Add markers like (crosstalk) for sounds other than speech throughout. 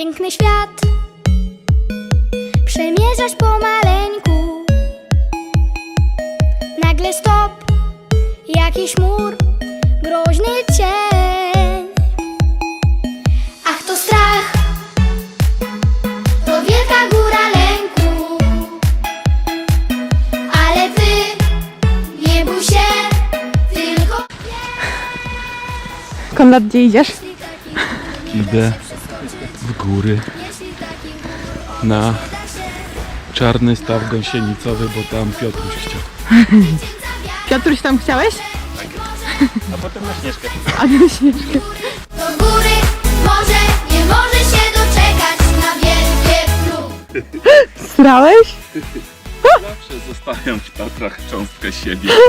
Piękny świat. Przemierzasz pomaleńku Nagle stop Jakiś mur Groźny cień. Ach to strach To wielka góra lęku. Ale ty Nie bój się Tylko Konrad, gdzie idziesz? Idę w góry na czarny staw gąsienicowy, bo tam Piotruś chciał. (laughs) Piotruś tam chciałeś? A potem na Śnieżkę. A nie śnieżkę. do góry Może nie może się doczekać Na wielkie plum Srałeś? Zawsze zostawiam w Tatrach cząstkę siebie. (laughs)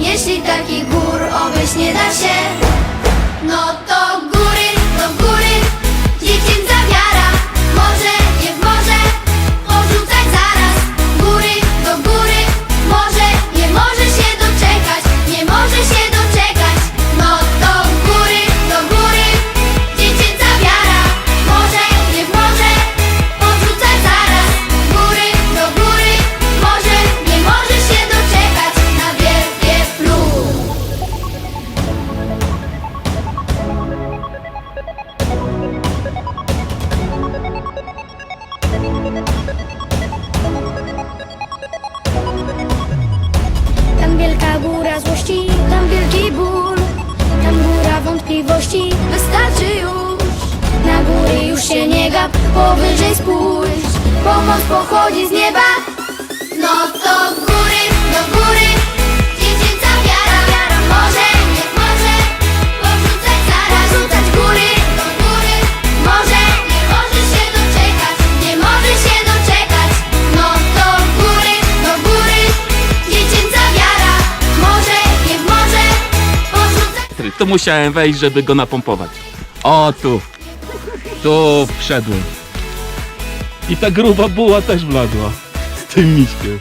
Jeśli takich gór obejść nie da się No to góry, do góry Dziecięca Tam wielka góra złości, tam wielki ból. Tam góra wątpliwości, wystarczy już. Na góry już się nie gap, powyżej spójrz. Pomoc pochodzi z nieba. No to góry, do góry Tu musiałem wejść, żeby go napompować. O, tu. Tu wszedłem. I ta gruba buła też wlazła. Z tym miśkiem.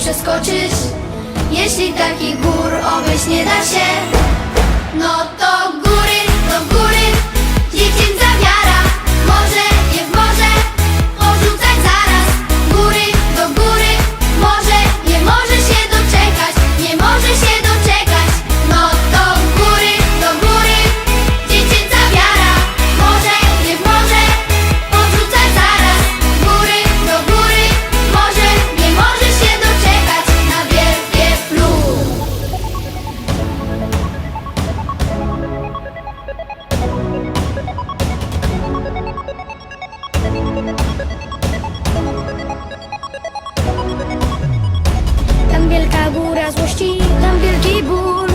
Przeskoczyć. Jeśli takich gór obejść nie da się No to góry, do góry złości, tam wielki ból.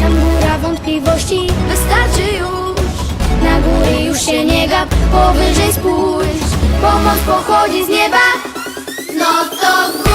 Tam góra wątpliwości, wystarczy już. Na góry już się nie gap, powyżej spójrz. Pomoc pochodzi z nieba. No to